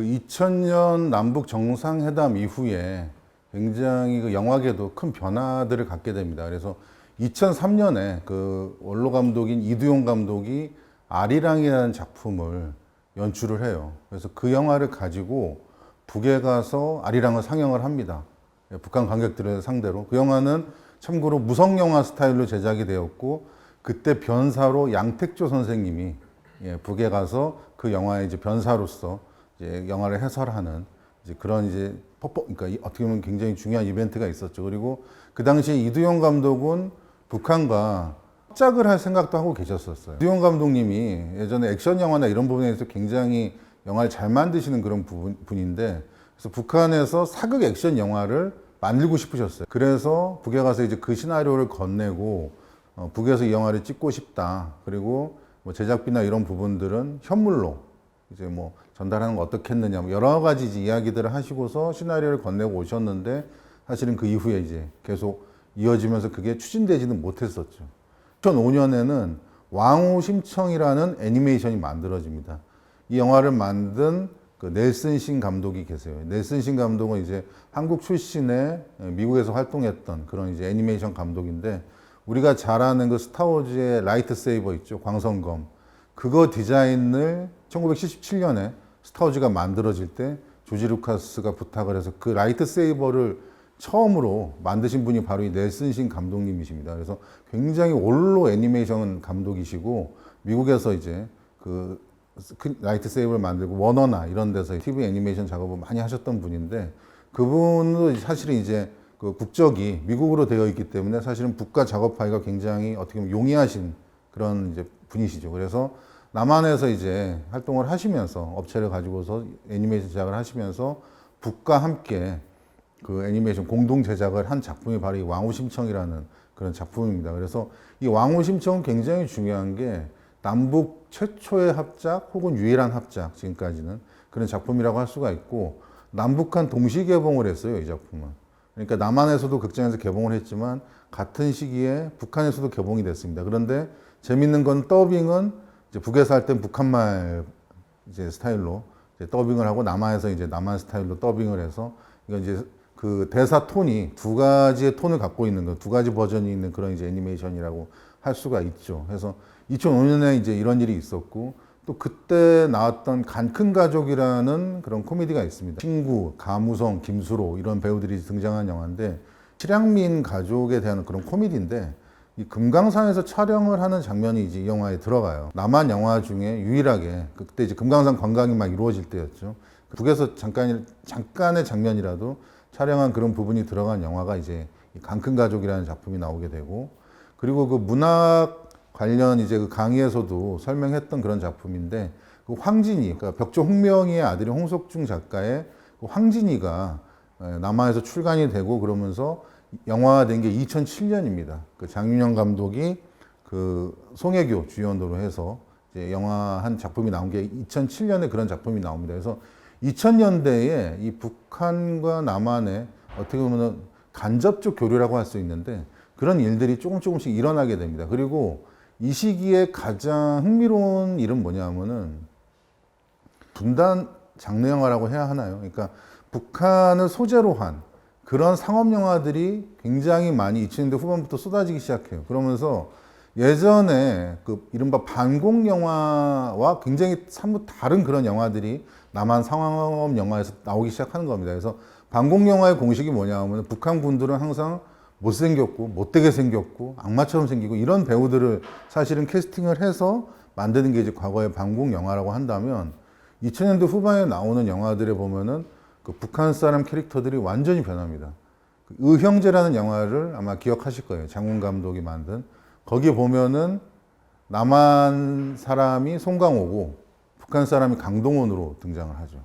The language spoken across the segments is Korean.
2000년 남북 정상회담 이후에 굉장히 그 영화계도 큰 변화들을 갖게 됩니다. 그래서 2003년에 그 원로 감독인 이두용 감독이 아리랑이라는 작품을 연출을 해요. 그래서 그 영화를 가지고 북에 가서 아리랑을 상영을 합니다. 예, 북한 관객들을 상대로. 그 영화는 참고로 무성 영화 스타일로 제작이 되었고 그때 변사로 양택조 선생님이 예, 북에 가서 그 영화의 이제 변사로서 이제 영화를 해설하는 이제 그런 이제 퍼포, 그러니까 이- 어떻게 보면 굉장히 중요한 이벤트가 있었죠. 그리고 그 당시에 이두용 감독은 북한과 합작을 할 생각도 하고 계셨었어요. 이두용 감독님이 예전에 액션 영화나 이런 부분에서 굉장히 영화를 잘 만드시는 그런 부분, 분인데 그래서 북한에서 사극 액션 영화를 만들고 싶으셨어요. 그래서 북에 가서 이제 그 시나리오를 건네고 어, 북에서 이 영화를 찍고 싶다. 그리고 뭐 제작비나 이런 부분들은 현물로 이제 뭐 전달하는 거 어떻겠느냐 뭐 여러 가지 이야기들을 하시고서 시나리오를 건네고 오셨는데 사실은 그 이후에 이제 계속 이어지면서 그게 추진되지는 못했었죠. 2005년에는 왕후 심청이라는 애니메이션이 만들어집니다. 이 영화를 만든 그 넬슨 신 감독이 계세요. 넬슨 신 감독은 이제 한국 출신의 미국에서 활동했던 그런 이제 애니메이션 감독인데 우리가 잘 아는 그 스타워즈의 라이트 세이버 있죠. 광선검. 그거 디자인을 1977년에 스타워즈가 만들어질 때 조지 루카스가 부탁을 해서 그 라이트 세이버를 처음으로 만드신 분이 바로 이 넬슨 신 감독님이십니다. 그래서 굉장히 올로 애니메이션 감독이시고 미국에서 이제 그 라이트 세이버를 만들고 워너나 이런 데서 TV 애니메이션 작업을 많이 하셨던 분인데 그분도 사실은 이제 그 국적이 미국으로 되어 있기 때문에 사실은 북과 작업하기가 굉장히 어떻게 보면 용이하신 그런 이제 분이시죠. 그래서 남한에서 이제 활동을 하시면서 업체를 가지고서 애니메이션 제작을 하시면서 북과 함께 그 애니메이션 공동 제작을 한 작품이 바로 이 왕후심청이라는 그런 작품입니다. 그래서 이 왕후심청은 굉장히 중요한 게 남북 최초의 합작 혹은 유일한 합작 지금까지는 그런 작품이라고 할 수가 있고 남북한 동시 개봉을 했어요 이 작품은. 그러니까 남한에서도 극장에서 개봉을 했지만 같은 시기에 북한에서도 개봉이 됐습니다. 그런데 재밌는 건 더빙은 이제 북에서 할 땐 북한말 이제 스타일로 이제 더빙을 하고 남한에서 이제 남한 스타일로 더빙을 해서 이건 이제 그 대사 톤이 두 가지의 톤을 갖고 있는 거, 두 가지 버전이 있는 그런 이제 애니메이션이라고 할 수가 있죠. 그래서 2005년에 이제 이런 일이 있었고 또 그때 나왔던 간 큰 가족이라는 그런 코미디가 있습니다. 친구, 가무성, 김수로 이런 배우들이 등장한 영화인데 실향민 가족에 대한 그런 코미디인데 이 금강산에서 촬영을 하는 장면이 이제 이 영화에 들어가요. 남한 영화 중에 유일하게 그때 이제 금강산 관광이 막 이루어질 때였죠. 북에서 잠깐 잠깐의 장면이라도 촬영한 그런 부분이 들어간 영화가 이제 이 강큰 가족이라는 작품이 나오게 되고 그리고 그 문학 관련 이제 그 강의에서도 설명했던 그런 작품인데 그 황진이 그러니까 벽조 홍명희의 아들인 홍석중 작가의 그 황진이가 에, 남한에서 출간이 되고 그러면서 영화화된 게 2007년입니다. 그 장윤영 감독이 그 송혜교 주연으로 해서 영화 한 작품이 나온 게 2007년에 그런 작품이 나옵니다. 그래서 2000년대에 이 북한과 남한의 어떻게 보면 간접적 교류라고 할 수 있는데 그런 일들이 조금 조금씩 일어나게 됩니다. 그리고 이 시기에 가장 흥미로운 일은 뭐냐면은 분단 장르 영화라고 해야 하나요? 그러니까 북한을 소재로 한 그런 상업 영화들이 굉장히 많이 2000년대 후반부터 쏟아지기 시작해요. 그러면서 예전에 그 이른바 반공 영화와 굉장히 사뭇 다른 그런 영화들이 남한 상업 영화에서 나오기 시작하는 겁니다. 그래서 반공 영화의 공식이 뭐냐면 북한 군들은 항상 못생겼고 못되게 생겼고 악마처럼 생기고 이런 배우들을 사실은 캐스팅을 해서 만드는 게 이제 과거의 반공 영화라고 한다면 2000년대 후반에 나오는 영화들에 보면은 그 북한 사람 캐릭터들이 완전히 변합니다. 그 의형제라는 영화를 아마 기억하실 거예요. 장훈 감독이 만든 거기 보면은 남한 사람이 송강호고 북한 사람이 강동원으로 등장을 하죠.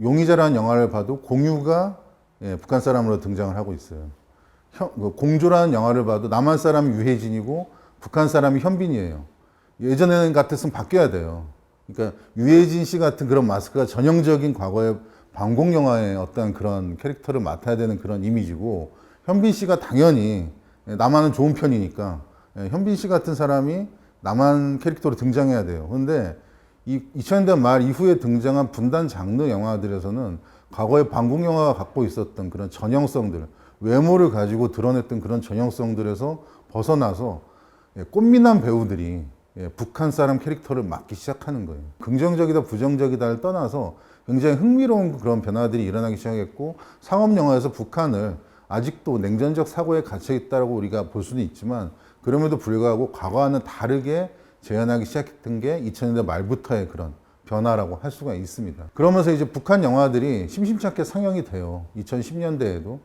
용의자라는 영화를 봐도 공유가 예, 북한 사람으로 등장을 하고 있어요. 현- 그 공조라는 영화를 봐도 남한 사람이 유해진이고 북한 사람이 현빈이에요. 예전에는 같았으면 바뀌어야 돼요. 그러니까 유해진 씨 같은 그런 마스크가 전형적인 과거의 반공 영화의 어떤 그런 캐릭터를 맡아야 되는 그런 이미지고 현빈 씨가 당연히 예, 남한은 좋은 편이니까 예, 현빈 씨 같은 사람이 남한 캐릭터로 등장해야 돼요. 이 2000년대 말 이후에 등장한 분단 장르 영화들에서는 과거에 방공 영화가 갖고 있었던 그런 전형성들, 외모를 가지고 드러냈던 그런 전형성들에서 벗어나서 예, 꽃미남 배우들이 예, 북한 사람 캐릭터를 맡기 시작하는 거예요. 긍정적이다, 부정적이다를 떠나서 굉장히 흥미로운 그런 변화들이 일어나기 시작했고 상업 영화에서 북한을 아직도 냉전적 사고에 갇혀 있다고 우리가 볼 수는 있지만 그럼에도 불구하고 과거와는 다르게 재현하기 시작했던 게 2000년대 말부터의 그런 변화라고 할 수가 있습니다. 그러면서 이제 북한 영화들이 심심찮게 상영이 돼요. 2010년대에도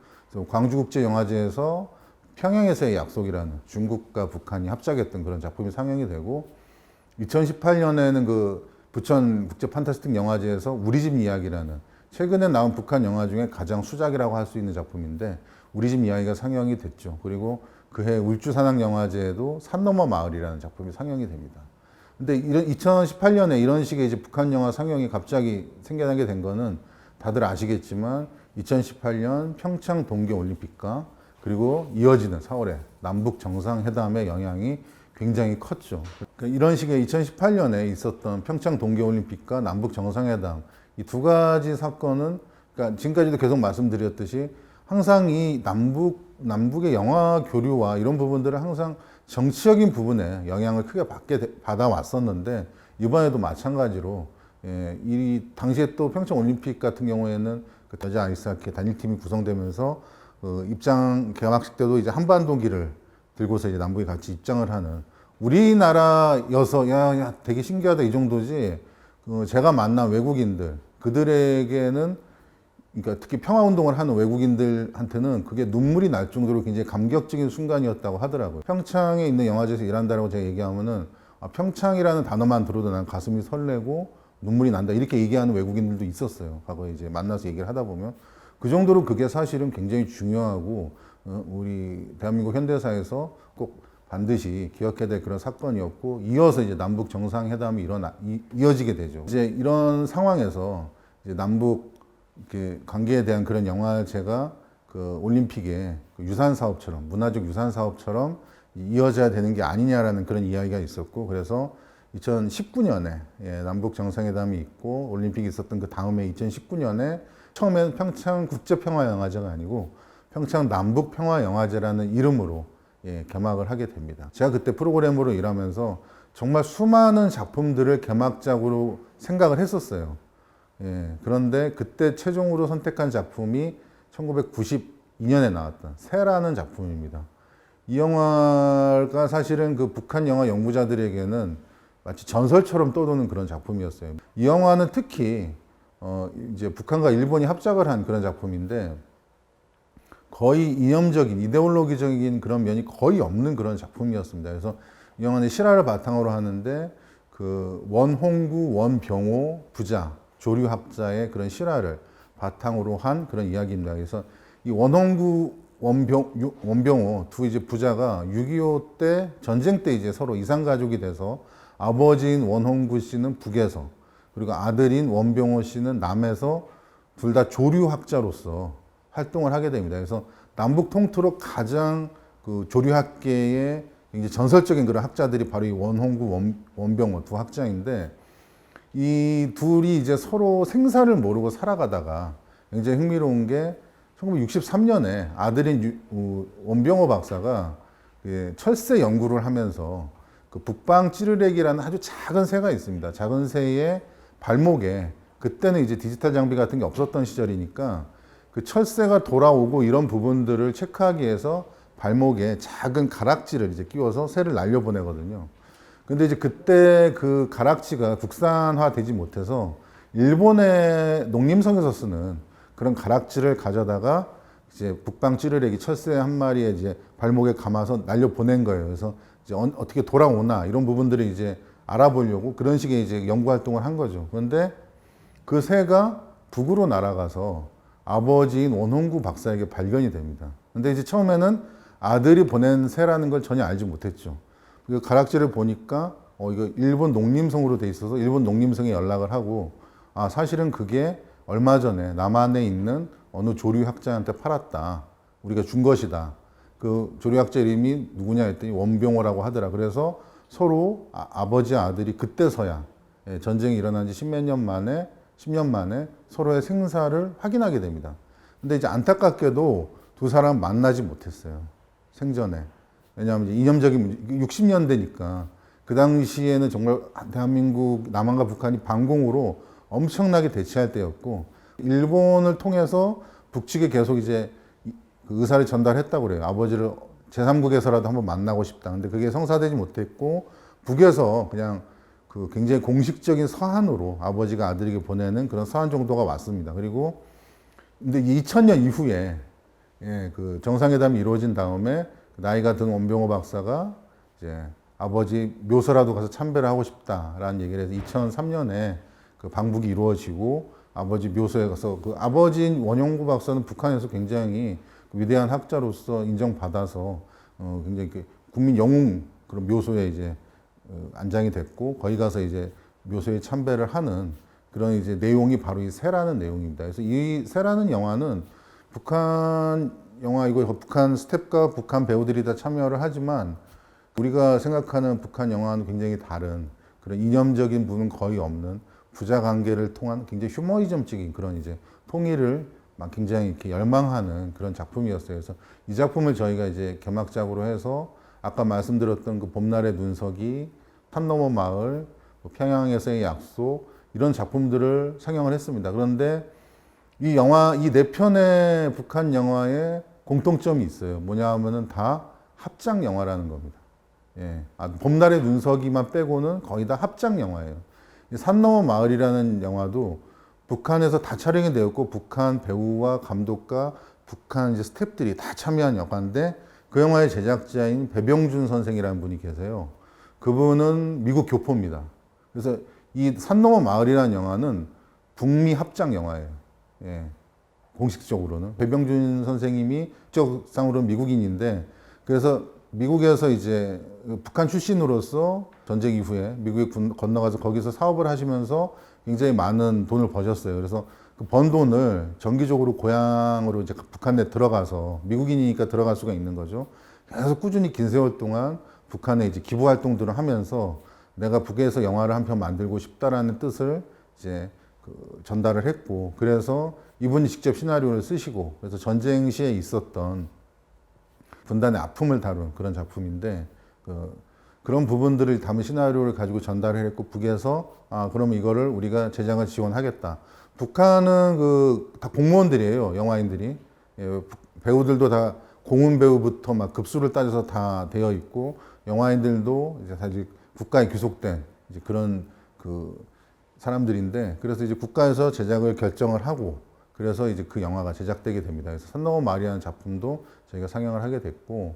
광주국제영화제에서 평양에서의 약속이라는 중국과 북한이 합작했던 그런 작품이 상영이 되고 2018년에는 그 부천 국제 판타스틱 영화제에서 우리 집 이야기라는 최근에 나온 북한 영화 중에 가장 수작이라고 할 수 있는 작품인데 우리 집 이야기가 상영이 됐죠. 그리고 그해 울주산악 영화제에도 산 너머 마을이라는 작품이 상영이 됩니다. 근데 이런 2018년에 이런 식의 이제 북한 영화 상영이 갑자기 생겨나게 된 거는 다들 아시겠지만 2018년 평창 동계 올림픽과 그리고 이어지는 4월에 남북 정상회담의 영향이 굉장히 컸죠. 그러니까 이런 식의 2018년에 있었던 평창 동계올림픽과 남북 정상회담 이 두 가지 사건은 그러니까 지금까지도 계속 말씀드렸듯이 항상 이 남북 남북의 영화 교류와 이런 부분들을 항상 정치적인 부분에 영향을 크게 받게 돼- 받아 왔었는데 이번에도 마찬가지로 예, 이 당시에 또 평창 올림픽 같은 경우에는 그 여자 아이스하키 단일팀이 구성되면서 어, 입장 개막식 때도 이제 한반도기를 들고서 이제 남북이 같이 입장을 하는 우리나라여서 야, 야 되게 신기하다 이 정도지 어, 제가 만난 외국인들 그들에게는 그러니까 특히 평화 운동을 하는 외국인들한테는 그게 눈물이 날 정도로 굉장히 감격적인 순간이었다고 하더라고요. 평창에 있는 영화제에서 일한다라고 제가 얘기하면은 아, 평창이라는 단어만 들어도 난 가슴이 설레고 눈물이 난다 이렇게 얘기하는 외국인들도 있었어요. 과거에 이제 만나서 얘기를 하다 보면 그 정도로 그게 사실은 굉장히 중요하고 어, 우리 대한민국 현대사에서 꼭 반드시 기억해야 될 그런 사건이었고 이어서 이제 남북 정상회담이 일어나 이, 이어지게 되죠. 이제 이런 상황에서 이제 남북 이렇게 관계에 대한 그런 영화제가 그 올림픽의 그 유산 사업처럼 문화적 유산 사업처럼 이어져야 되는 게 아니냐라는 그런 이야기가 있었고 그래서 2019년에 예, 남북 정상회담이 있고 올림픽이 있었던 그 다음에 2019년에 처음에는 평창 국제평화영화제가 아니고 평창 남북 평화 영화제라는 이름으로 예, 개막을 하게 됩니다. 제가 그때 프로그램으로 일하면서 정말 수많은 작품들을 개막작으로 생각을 했었어요. 예, 그런데 그때 최종으로 선택한 작품이 1992년에 나왔던 새라는 작품입니다. 이 영화가 사실은 그 북한 영화 연구자들에게는 마치 전설처럼 떠도는 그런 작품이었어요. 이 영화는 특히 어 이제 북한과 일본이 합작을 한 그런 작품인데 거의 이념적인 이데올로기적인 그런 면이 거의 없는 그런 작품이었습니다. 그래서 이 영화는 실화를 바탕으로 하는데 그 원홍구 원병호 부자 조류학자의 그런 실화를 바탕으로 한 그런 이야기입니다. 그래서 이 원홍구 원병 유- 원병호 두 이제 부자가 6.25 때 전쟁 때 이제 서로 이상 가족이 돼서 아버지인 원홍구 씨는 북에서 그리고 아들인 원병호 씨는 남에서 둘 다 조류학자로서 활동을 하게 됩니다. 그래서 남북 통틀어 가장 그 조류학계의 이제 전설적인 그런 학자들이 바로 이 원홍구 원, 원병호 두 학자인데 이 둘이 이제 서로 생사를 모르고 살아가다가 굉장히 흥미로운 게 1963년에 아들인 유- 우- 원병호 박사가 그 철새 연구를 하면서 그 북방 찌르레기라는 아주 작은 새가 있습니다. 작은 새의 발목에 그때는 이제 디지털 장비 같은 게 없었던 시절이니까 그 철새가 돌아오고 이런 부분들을 체크하기 위해서 발목에 작은 가락지를 이제 끼워서 새를 날려보내거든요. 근데 이제 그때 그 가락지가 국산화 되지 못해서 일본의 농림성에서 쓰는 그런 가락지를 가져다가 이제 북방 찌르레기 철새 한 마리에 이제 발목에 감아서 날려 보낸 거예요. 그래서 이제 언- 어떻게 돌아오나 이런 부분들을 이제 알아보려고 그런 식의 이제 연구 활동을 한 거죠. 그런데 그 새가 북으로 날아가서 아버지인 원홍구 박사에게 발견이 됩니다. 근데 이제 처음에는 아들이 보낸 새라는 걸 전혀 알지 못했죠. 그 가락지를 보니까 어 이거 일본 농림성으로 돼 있어서 일본 농림성에 연락을 하고 아 사실은 그게 얼마 전에 남한에 있는 어느 조류학자한테 팔았다. 우리가 준 것이다. 그 조류학자 이름이 누구냐 했더니 원병호라고 하더라. 그래서 서로 아, 버지 아들이 그때서야 예, 전쟁이 일어난 지 십몇 년 만에 10년 만에 서로의 생사를 확인하게 됩니다. 근데 이제 안타깝게도 두 사람 만나지 못했어요. 생전에. 왜냐하면 이념적인 문제, 60년 대니까 그 당시에는 정말 대한민국 남한과 북한이 반공으로 엄청나게 대치할 때였고 일본을 통해서 북측에 계속 이제 이- 그 의사를 전달했다고 그래요. 아버지를 제3국에서라도 한번 만나고 싶다. 근데 그게 성사되지 못했고 북에서 그냥 그 굉장히 공식적인 서한으로 아버지가 아들에게 보내는 그런 서한 정도가 왔습니다. 그리고 근데 2000년 이후에 예, 그 정상회담이 이루어진 다음에 나이가 든 원병호 박사가 이제 아버지 묘소라도 가서 참배를 하고 싶다라는 얘기를 해서 2003년에 그 방북이 이루어지고 아버지 묘소에 가서 그 아버지인 원용구 박사는 북한에서 굉장히 그 위대한 학자로서 인정받아서 어, 굉장히 그 국민 영웅 그런 묘소에 이제 어, 안장이 됐고 거기 가서 이제 묘소에 참배를 하는 그런 이제 내용이 바로 이 새라는 내용입니다. 그래서 이 새라는 영화는 북한 영화이고 북한 스텝과 북한 배우들이 다 참여를 하지만 우리가 생각하는 북한 영화는 굉장히 다른 그런 이념적인 부분 거의 없는 부자 관계를 통한 굉장히 휴머니즘적인 그런 이제 통일을 막 굉장히 이렇게 열망하는 그런 작품이었어요. 그래서 이 작품을 저희가 이제 개막작으로 해서 아까 말씀드렸던 그 봄날의 눈석이 산 넘어 마을, 뭐 평양에서의 약속 이런 작품들을 상영을 했습니다. 그런데 이 영화 이 네 편의 북한 영화에 공통점이 있어요. 뭐냐 하면은 다 합작 영화라는 겁니다. 예. 아, 봄날의 눈석이만 빼고는 거의 다 합작 영화예요. 이산 넘어 마을이라는 영화도 북한에서 다 촬영이 되었고 북한 배우와 감독과 북한 이제 스태프들이 다 참여한 영화인데 그 영화의 제작자인 배병준 선생이라는 분이 계세요. 그분은 미국 교포입니다. 그래서 이 산 넘어 마을이라는 영화는 북미 합작 영화예요. 예. 공식적으로는 배병준 선생님이 국적상으로는 미국인인데 그래서 미국에서 이제 북한 출신으로서 전쟁 이후에 미국에 군- 건너가서 거기서 사업을 하시면서 굉장히 많은 돈을 버셨어요. 그래서 그 번 돈을 정기적으로 고향으로 이제 북한에 들어가서 미국인이니까 들어갈 수가 있는 거죠. 계속 꾸준히 긴 세월 동안 북한에 이제 기부 활동들을 하면서 내가 북에서 영화를 한 편 만들고 싶다라는 뜻을 이제 그 전달을 했고 그래서 이분이 직접 시나리오를 쓰시고 그래서 전쟁 시에 있었던 분단의 아픔을 다룬 그런 작품인데 그, 그런 부분들을 담은 시나리오를 가지고 전달을 했고 북에서 아 그러면 이거를 우리가 제작을 지원하겠다. 북한은 그 다 공무원들이에요 영화인들이 예, 북- 배우들도 다 공훈 배우부터 막 급수를 따져서 다 되어 있고 영화인들도 이제 사실 국가에 귀속된 이제 그런 그 사람들인데 그래서 이제 국가에서 제작을 결정을 하고 그래서 이제 그 영화가 제작되게 됩니다. 그래서 산 넘어 마리아는 작품도 저희가 상영을 하게 됐고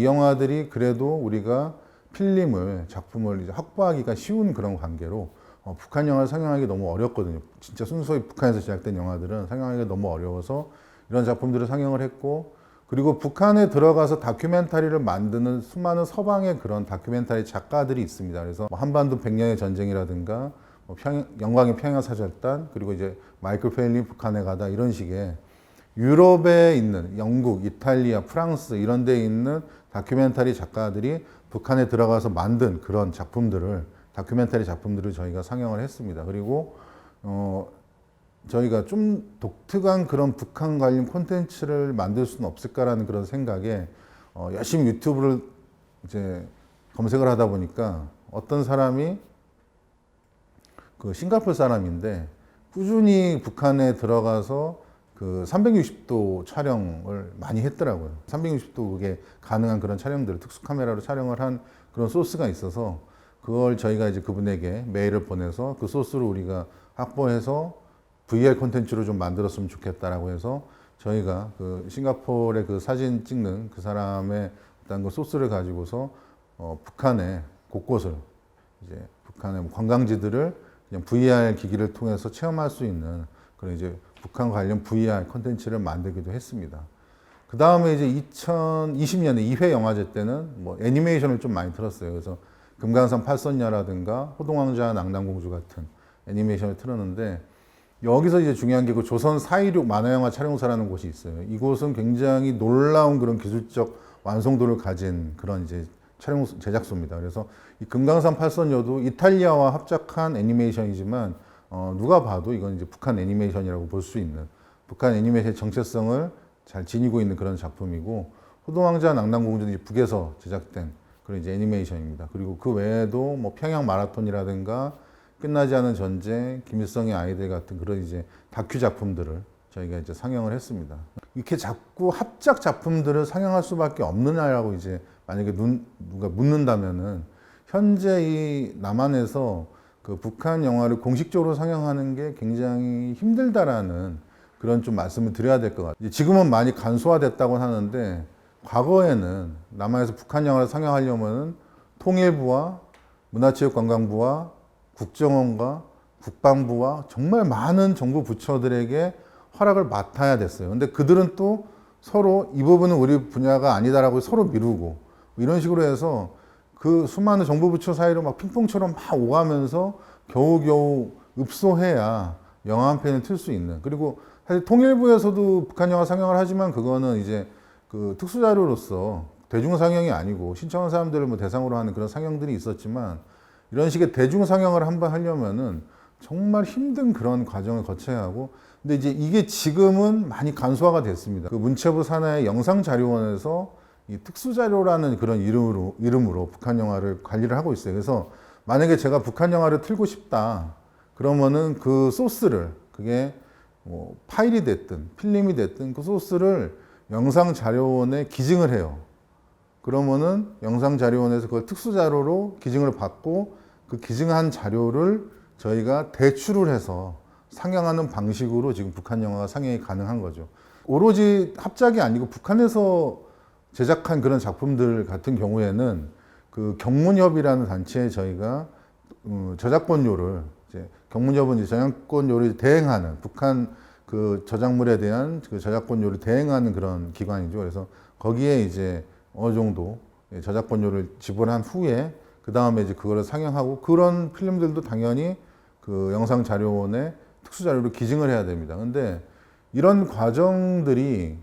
이 영화들이 그래도 우리가 필름을 작품을 이제 확보하기가 쉬운 그런 관계로 어, 북한 영화를 상영하기 너무 어렵거든요. 진짜 순수히 북한에서 제작된 영화들은 상영하기가 너무 어려워서 이런 작품들을 상영을 했고 그리고 북한에 들어가서 다큐멘터리를 만드는 수많은 서방의 그런 다큐멘터리 작가들이 있습니다. 그래서 뭐 한반도 백년의 전쟁이라든가 뭐 평양, 영광의 평양 사절단 그리고 이제 마이클 페일린 북한에 가다 이런 식의 유럽에 있는 영국, 이탈리아, 프랑스 이런 데 있는 다큐멘터리 작가들이 북한에 들어가서 만든 그런 작품들을 다큐멘터리 작품들을 저희가 상영을 했습니다. 그리고 어 저희가 좀 독특한 그런 북한 관련 콘텐츠를 만들 수는 없을까라는 그런 생각에 어 열심히 유튜브를 이제 검색을 하다 보니까 어떤 사람이 그 싱가포르 사람인데 꾸준히 북한에 들어가서 그 360도 촬영을 많이 했더라고요. 360도 그게 가능한 그런 촬영들을 특수 카메라로 촬영을 한 그런 소스가 있어서 그걸 저희가 이제 그분에게 메일을 보내서 그 소스를 우리가 확보해서 VR 콘텐츠로 좀 만들었으면 좋겠다라고 해서 저희가 그 싱가포르의 그 사진 찍는 그 사람의 어떤 그 소스를 가지고서 어 북한의 곳곳을 이제 북한의 뭐 관광지들을 그냥 VR 기기를 통해서 체험할 수 있는 그런 이제 북한 관련 VR 콘텐츠를 만들기도 했습니다. 그 다음에 이제 2020년에 2회 영화제 때는 뭐 애니메이션을 좀 많이 틀었어요. 그래서 금강산 팔선녀라든가 호동왕자 낭랑공주 같은 애니메이션을 틀었는데 여기서 이제 중요한 게 그 조선 416 만화영화 촬영사라는 곳이 있어요. 이곳은 굉장히 놀라운 그런 기술적 완성도를 가진 그런 이제 촬영 제작소입니다. 그래서 이 금강산 팔선녀도 이탈리아와 합작한 애니메이션이지만 어, 누가 봐도 이건 이제 북한 애니메이션이라고 볼 수 있는 북한 애니메이션의 정체성을 잘 지니고 있는 그런 작품이고 호동왕자 낭랑공주는 이제 북에서 제작된 그런 이제 애니메이션입니다. 그리고 그 외에도 뭐 평양 마라톤이라든가 끝나지 않은 전쟁, 김일성의 아이들 같은 그런 이제 다큐 작품들을 저희가 이제 상영을 했습니다. 이렇게 자꾸 합작 작품들을 상영할 수밖에 없느냐라고 이제 만약에 눈, 누가 묻는다면은 현재 이 남한에서 그 북한 영화를 공식적으로 상영하는 게 굉장히 힘들다라는 그런 좀 말씀을 드려야 될 것 같아요. 지금은 많이 간소화됐다고 하는데 과거에는 남한에서 북한 영화를 상영하려면은 통일부와 문화체육관광부와 국정원과 국방부와 정말 많은 정부 부처들에게 허락을 맡아야 됐어요. 근데 그들은 또 서로 이 부분은 우리 분야가 아니다라고 서로 미루고 이런 식으로 해서 그 수많은 정부 부처 사이로 막 핑퐁처럼 막 오가면서 겨우겨우 읍소해야 영화 한 편을 틀 수 있는 그리고 사실 통일부에서도 북한 영화 상영을 하지만 그거는 이제 그 특수자료로서 대중 상영이 아니고 신청한 사람들을 뭐 대상으로 하는 그런 상영들이 있었지만 이런 식의 대중 상영을 한번 하려면은 정말 힘든 그런 과정을 거쳐야 하고 근데 이제 이게 지금은 많이 간소화가 됐습니다. 그 문체부 산하의 영상자료원에서 이 특수자료라는 그런 이름으로 이름으로 북한 영화를 관리를 하고 있어요. 그래서 만약에 제가 북한 영화를 틀고 싶다 그러면은 그 소스를 그게 뭐 파일이 됐든 필름이 됐든 그 소스를 영상자료원에 기증을 해요. 그러면은 영상자료원에서 그걸 특수자료로 기증을 받고 그 기증한 자료를 저희가 대출을 해서 상영하는 방식으로 지금 북한 영화가 상영이 가능한 거죠. 오로지 합작이 아니고 북한에서 제작한 그런 작품들 같은 경우에는 그 경문협이라는 단체에 저희가 어, 저작권료를 경문협은 이제 저작권료를 대행하는 북한 그 저작물에 대한 그 저작권료를 대행하는 그런 기관이죠. 그래서 거기에 이제 어느 정도 저작권료를 지불한 후에 그 다음에 이제 그거를 상영하고 그런 필름들도 당연히 그 영상 자료원에 특수 자료로 기증을 해야 됩니다. 근데 이런 과정들이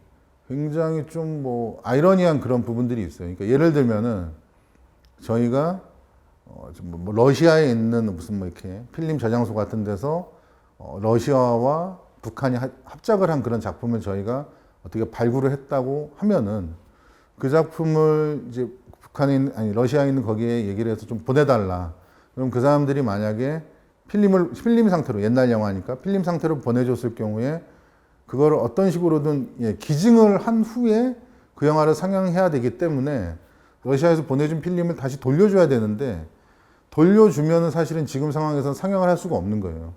굉장히 좀 뭐 아이러니한 그런 부분들이 있어요. 그러니까 예를 들면은 저희가 어, 좀뭐 러시아에 있는 무슨 뭐 이렇게 필름 저장소 같은 데서 어, 러시아와 북한이 하- 합작을 한 그런 작품을 저희가 어떻게 발굴을 했다고 하면은 그 작품을 이제 있는, 아니 러시아에 있는 거기에 얘기를 해서 좀 보내달라. 그럼 그 사람들이 만약에 필름을 필름 상태로 옛날 영화니까 필름 상태로 보내줬을 경우에 그거를 어떤 식으로든 예, 기증을 한 후에 그 영화를 상영해야 되기 때문에 러시아에서 보내준 필름을 다시 돌려줘야 되는데 돌려주면은 사실은 지금 상황에서는 상영을 할 수가 없는 거예요.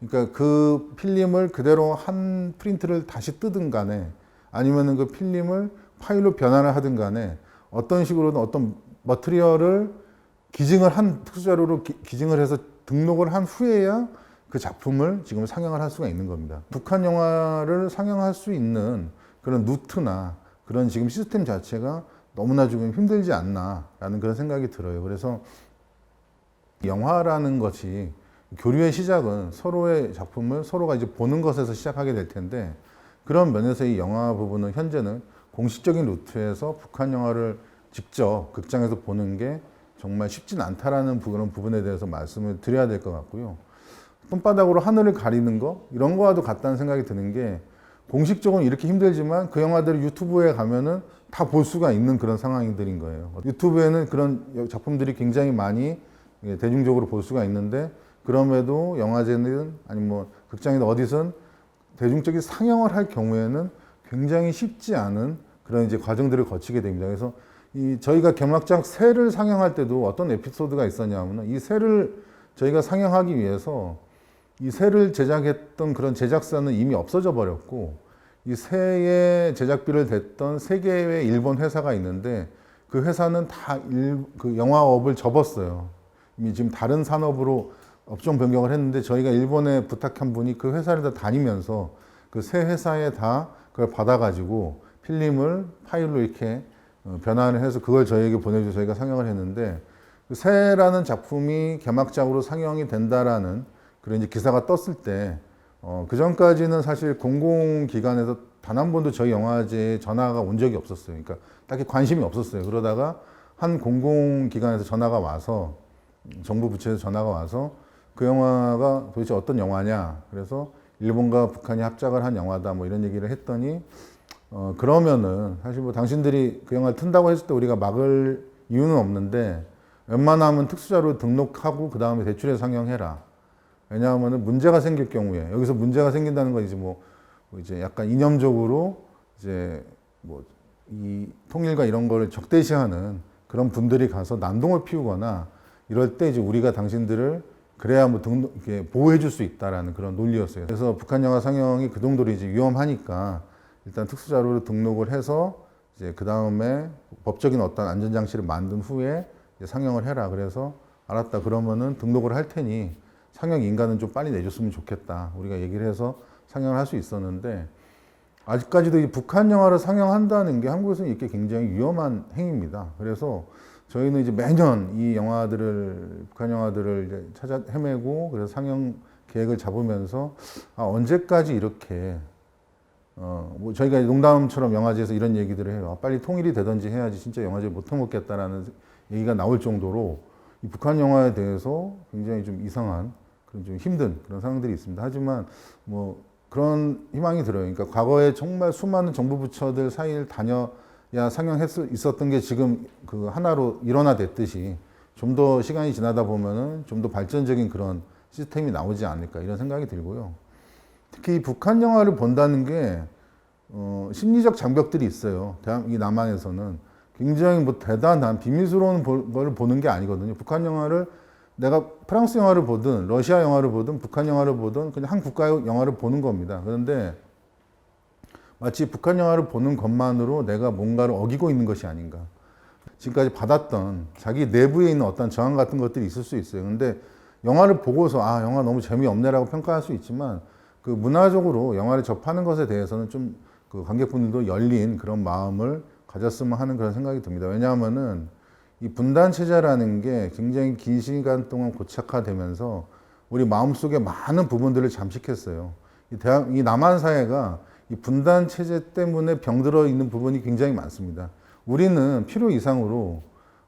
그러니까 그 필름을 그대로 한 프린트를 다시 뜨든 간에 아니면은 그 필름을 파일로 변환을 하든 간에 어떤 식으로든 어떤 머트리얼을 기증을 한 특수자료로 기, 기증을 해서 등록을 한 후에야 그 작품을 지금 상영을 할 수가 있는 겁니다. 북한 영화를 상영할 수 있는 그런 루트나 그런 지금 시스템 자체가 너무나 지금 힘들지 않나라는 그런 생각이 들어요. 그래서 영화라는 것이 교류의 시작은 서로의 작품을 서로가 이제 보는 것에서 시작하게 될 텐데 그런 면에서 이 영화 부분은 현재는 공식적인 루트에서 북한 영화를 직접 극장에서 보는 게 정말 쉽진 않다라는 부- 그런 부분에 대해서 말씀을 드려야 될 것 같고요. 손바닥으로 하늘을 가리는 거 이런 거와도 같다는 생각이 드는 게 공식적으로 이렇게 힘들지만 그 영화들을 유튜브에 가면은 다 볼 수가 있는 그런 상황들인 거예요. 유튜브에는 그런 작품들이 굉장히 많이 예, 대중적으로 볼 수가 있는데 그럼에도 영화제는 아니면 뭐 극장이든 어디선 대중적인 상영을 할 경우에는 굉장히 쉽지 않은 그런 이제 과정들을 거치게 됩니다. 그래서 이 저희가 개막장 새를 상영할 때도 어떤 에피소드가 있었냐면은 이 새를 저희가 상영하기 위해서 이 새를 제작했던 그런 제작사는 이미 없어져 버렸고 이 새의 제작비를 댔던 세 개의 일본 회사가 있는데 그 회사는 다그 영화업을 접었어요. 이미 지금 다른 산업으로 업종 변경을 했는데 저희가 일본에 부탁한 분이 그 회사를 다 다니면서 그새 회사에 다 그걸 받아가지고 필름을 파일로 이렇게 어, 변환을 해서 그걸 저희에게 보내줘 저희가 상영을 했는데 그 새라는 작품이 개막작으로 상영이 된다라는 그런 이제 기사가 떴을 때 어, 그 전까지는 사실 공공기관에서 단 한 번도 저희 영화제에 전화가 온 적이 없었어요. 그러니까 딱히 관심이 없었어요. 그러다가 한 공공기관에서 전화가 와서 정부 부처에서 전화가 와서 그 영화가 도대체 어떤 영화냐 그래서 일본과 북한이 합작을 한 영화다 뭐 이런 얘기를 했더니 어 그러면은 사실 뭐 당신들이 그 영화를 튼다고 했을 때 우리가 막을 이유는 없는데 웬만하면 특수자로 등록하고 그 다음에 대출해서 상영해라. 왜냐하면은 문제가 생길 경우에 여기서 문제가 생긴다는 건 이제 뭐, 뭐 이제 약간 이념적으로 이제 뭐 이 통일과 이런 거를 적대시하는 그런 분들이 가서 난동을 피우거나 이럴 때 이제 우리가 당신들을 그래야 뭐 이렇게 보호해 줄 수 있다라는 그런 논리였어요. 그래서 북한 영화 상영이 그 정도로 이제 위험하니까 일단 특수자료로 등록을 해서 이제 그 다음에 법적인 어떤 안전장치를 만든 후에 상영을 해라. 그래서 알았다. 그러면은 등록을 할 테니 상영 인가는 좀 빨리 내줬으면 좋겠다. 우리가 얘기를 해서 상영을 할 수 있었는데 아직까지도 이 북한 영화를 상영한다는 게 한국에서는 이게 굉장히 위험한 행위입니다. 그래서 저희는 이제 매년 이 영화들을 북한 영화들을 이제 찾아 헤매고 그래서 상영 계획을 잡으면서 아, 언제까지 이렇게 어, 뭐 저희가 농담처럼 영화제에서 이런 얘기들을 해요. 아, 빨리 통일이 되든지 해야지 진짜 영화제 못 해먹겠다라는 얘기가 나올 정도로 이 북한 영화에 대해서 굉장히 좀 이상한 그런 좀 힘든 그런 상황들이 있습니다. 하지만 뭐 그런 희망이 들어요. 그러니까 과거에 정말 수많은 정부 부처들 사이를 다녀 야 상영했 있었던 게 지금 그 하나로 일원화됐듯이 좀 더 시간이 지나다 보면은 좀 더 발전적인 그런 시스템이 나오지 않을까 이런 생각이 들고요. 특히 북한 영화를 본다는 게 어, 심리적 장벽들이 있어요. 대한 이 남한에서는 굉장히 뭐 대단한 비밀스러운 보- 걸 보는 게 아니거든요. 북한 영화를 내가 프랑스 영화를 보든 러시아 영화를 보든 북한 영화를 보든 그냥 한 국가 영화를 보는 겁니다. 그런데 마치 북한 영화를 보는 것만으로 내가 뭔가를 어기고 있는 것이 아닌가. 지금까지 받았던 자기 내부에 있는 어떤 저항 같은 것들이 있을 수 있어요. 근데 영화를 보고서 아, 영화 너무 재미없네라고 평가할 수 있지만 그 문화적으로 영화를 접하는 것에 대해서는 좀 그 관객분들도 열린 그런 마음을 가졌으면 하는 그런 생각이 듭니다. 왜냐하면은 이 분단 체제라는 게 굉장히 긴 시간 동안 고착화되면서 우리 마음속에 많은 부분들을 잠식했어요. 이 대한 이 남한 사회가 이 분단 체제 때문에 병들어 있는 부분이 굉장히 많습니다. 우리는 필요 이상으로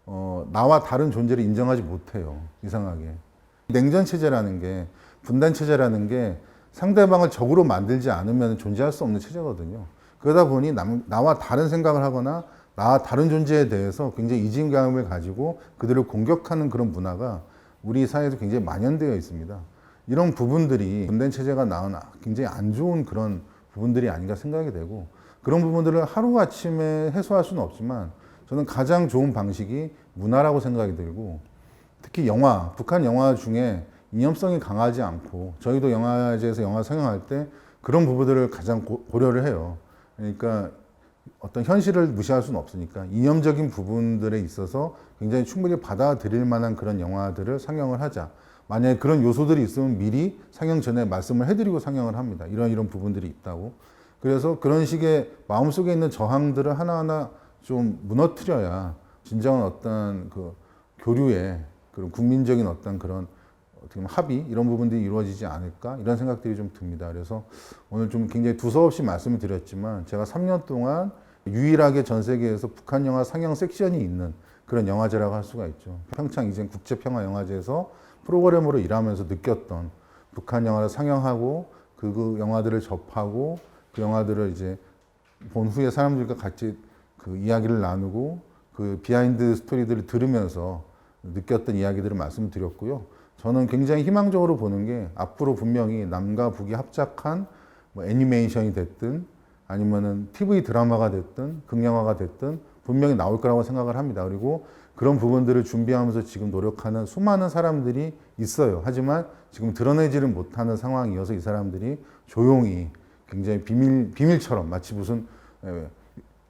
어, 나와 다른 존재를 인정하지 못해요. 이상하게. 냉전 체제라는 게 분단 체제라는 게 상대방을 적으로 만들지 않으면 존재할 수 없는 체제거든요. 그러다 보니 남, 나와 다른 생각을 하거나 나와 다른 존재에 대해서 굉장히 이질감을 가지고 그들을 공격하는 그런 문화가 우리 사회에서 굉장히 만연되어 있습니다. 이런 부분들이 분단 체제가 낳은 굉장히 안 좋은 그런 부분들이 아닌가 생각이 되고 그런 부분들을 하루아침에 해소할 수는 없지만 저는 가장 좋은 방식이 문화라고 생각이 들고 특히 영화, 북한 영화 중에 이념성이 강하지 않고 저희도 영화제에서 영화 상영할 때 그런 부분들을 가장 고, 고려를 해요. 그러니까 어떤 현실을 무시할 수는 없으니까 이념적인 부분들에 있어서 굉장히 충분히 받아들일 만한 그런 영화들을 상영을 하자. 만약에 그런 요소들이 있으면 미리 상영 전에 말씀을 해드리고 상영을 합니다. 이런 이런 부분들이 있다고. 그래서 그런 식의 마음속에 있는 저항들을 하나하나 좀 무너뜨려야 진정한 어떤 그 교류의 그런 국민적인 어떤 그런 어떻게 보면 합의 이런 부분들이 이루어지지 않을까 이런 생각들이 좀 듭니다. 그래서 오늘 좀 굉장히 두서없이 말씀을 드렸지만 제가 3년 동안 유일하게 전 세계에서 북한 영화 상영 섹션이 있는 그런 영화제라고 할 수가 있죠. 평창 이젠 국제평화영화제에서 프로그램으로 일하면서 느꼈던 북한 영화를 상영하고 그, 그 영화들을 접하고 그 영화들을 이제 본 후에 사람들과 같이 그 이야기를 나누고 그 비하인드 스토리들을 들으면서 느꼈던 이야기들을 말씀드렸고요. 저는 굉장히 희망적으로 보는 게 앞으로 분명히 남과 북이 합작한 뭐 애니메이션이 됐든 아니면은 TV 드라마가 됐든 극영화가 됐든 분명히 나올 거라고 생각을 합니다. 그리고 그런 부분들을 준비하면서 지금 노력하는 수많은 사람들이 있어요. 하지만 지금 드러내지를 못하는 상황이어서 이 사람들이 조용히 굉장히 비밀, 비밀처럼 마치 무슨 에,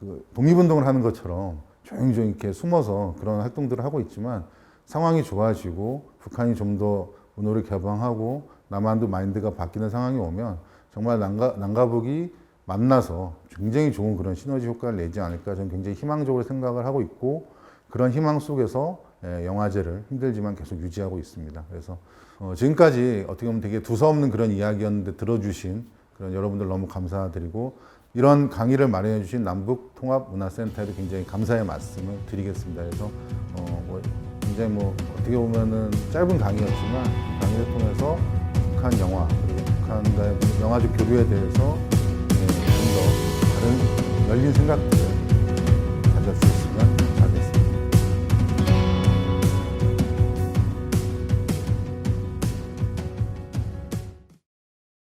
그 독립운동을 하는 것처럼 조용조용 이렇게 숨어서 그런 활동들을 하고 있지만 상황이 좋아지고 북한이 좀 더 문호를 개방하고 남한도 마인드가 바뀌는 상황이 오면 정말 남과, 남과 북이 만나서 굉장히 좋은 그런 시너지 효과를 내지 않을까 저는 굉장히 희망적으로 생각을 하고 있고 그런 희망 속에서 예, 영화제를 힘들지만 계속 유지하고 있습니다. 그래서 어, 지금까지 어떻게 보면 되게 두서없는 그런 이야기였는데 들어주신 그런 여러분들 너무 감사드리고 이런 강의를 마련해 주신 남북 통합 문화센터에도 굉장히 감사의 말씀을 드리겠습니다. 그래서 어, 뭐 굉장히 뭐 어떻게 보면은 짧은 강의였지만 이 강의를 통해서 북한 영화 그리고 북한과의 영화적 교류에 대해서 예, 좀더 다른 열린 생각들